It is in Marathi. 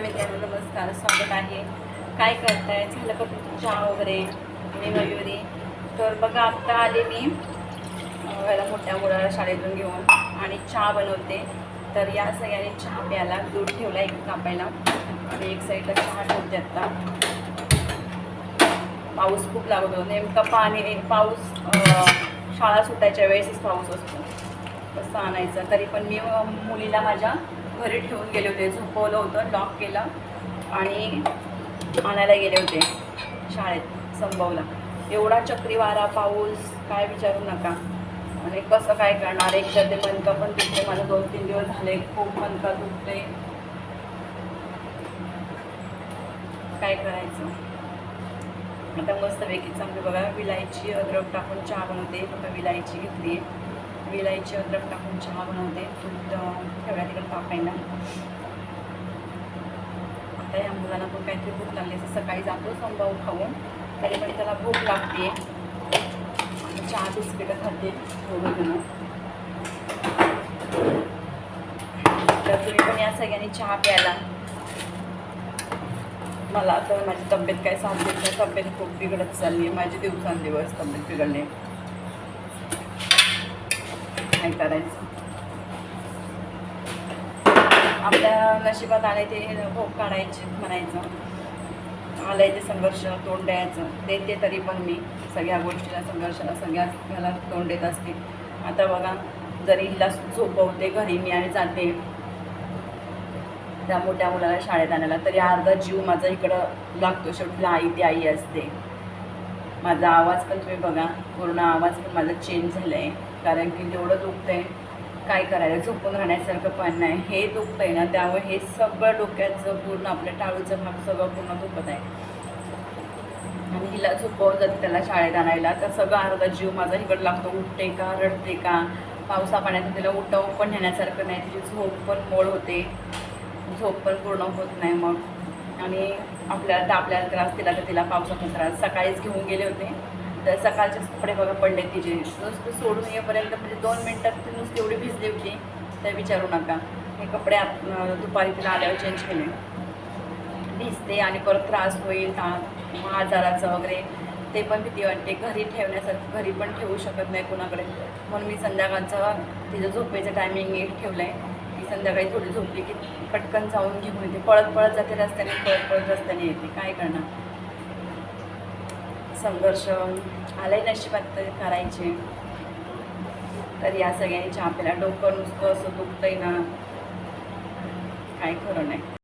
हाय मित्रांनो नमस्कार स्वागत आहे. काय करताय? झालं का तुमचं चहा वगैरे? मी मयुरी? तर बघा आत्ता आले मी अं, याला मोठ्या मुलाला शाळेतून घेऊन आणि चहा बनवते. तर या सगळ्यांनी चहा प्यायला दूध ठेवला एक कापायला. आणि एक साईडला चहा ठेवते आत्ता पाऊस खूप लागतो. नेमका पाणी पाऊस शाळा सुटायच्या वेळेसच पाऊस असतो. कसं आणायचं. तरी पण मी मुलीला माझ्या घरी ठेवून गेले होते झोपवलं होतं लॉक केलं आणि आणायला गेले होते शाळेत संभवला एवढा चक्रीवारा पाऊस काय विचारू नका. आणि कसं काय करणार? एक तर ते मनका पण दुखते मला दोन तीन दिवस झाले खूप मनका दुखते काय करायचं? आता मस्तपैकी चांगली बघा विलायची अद्रक टाकून चहा बनवते फक्त विलायची घेतली विलायची अद्रक टाकून चहा बनवते. दूध ठेवला तिकडे तापायला आता या मुलांना पण काहीतरी भूक लागली असं सकाळी जातो संभाव खाऊन. तरी पण त्याला भूक लागते चहा बिस्किटं खाते दोघं तर तुम्ही पण या सगळ्यांनी चहा प्यायला. मला तर माझी तब्येत काय सांगते नाही तब्येत खूप बिघडत चालली आहे माझी दिवसांदिवस तब्येत बिघडणे नाही करायचं. आपल्या नशिबात आले ते भोग काढायचे म्हणायचं. आलंय ते संघर्ष तोंड द्यायचं. देते तरी पण मी सगळ्या गोष्टीला संघर्षाला सगळ्या ह्याला तोंड देत असते. आता बघा जरी हिला झोपवते घरी मी आणि जाते. त्या मोठ्या मुलाला शाळेत आणायला तरी अर्धा जीव माझा इकडं लागतो. शेवटी आई ती आई असते. माझा आवाज पण तुम्ही बघा पूर्ण आवाज पण माझा चेंज झाला आहे कारण की जेवढं दुखतं आहे काय करायला झोपून राहण्यासारखं पण नाही. हे दुखतं आहे ना त्यामुळे हे सगळं डोक्याचं पूर्ण आपल्या टाळूचं भाग सगळं पूर्ण दुखत आहे. आणि हिला झोपवून जाते त्याला शाळेत आणायला तर सगळं अर्धा जीव माझा इकडं लागतो. उठते का रडते का? पावसा पाण्यात तिला उठवून पण नेण्यासारखं नाही. तिची झोप पण मोड होते. झोप पण पूर्ण होत नाही मग. आणि आपल्याला तर आपल्याला त्रास दिला तर तिला पावसाचा त्रास. सकाळीच घेऊन गेले होते. तर सकाळचेच कपडे बघा पडले तिचे. नुसतं सोडून येईपर्यंत म्हणजे दोन मिनटात ती नुसती एवढी भिजली होती. तर विचारू नका. हे कपडे आत- दुपारी तिला आल्यावर चेंज केले. भिजते आणि परत त्रास होईल ता आजाराचं वगैरे. ते पण भीती वाटते. घरी ठेवण्यासारखं घरी पण ठेवू शकत नाही कोणाकडे. म्हणून मी संध्याकाळचं तिचं झोपेचं टायमिंग ठेवलं आहे संध्याकाळी थोडी झोपली की पटकन जाऊन घेऊन येते. पळत पळत जाते रस्त्याने पळत पळत रस्त्याने येते. काय करणार? संघर्ष आलाय नशिबात तरी करायचे. तर या सगळ्यांनी आपल्याला डोकं नुसतं असं दुखतंय ना. काय खरं नाही.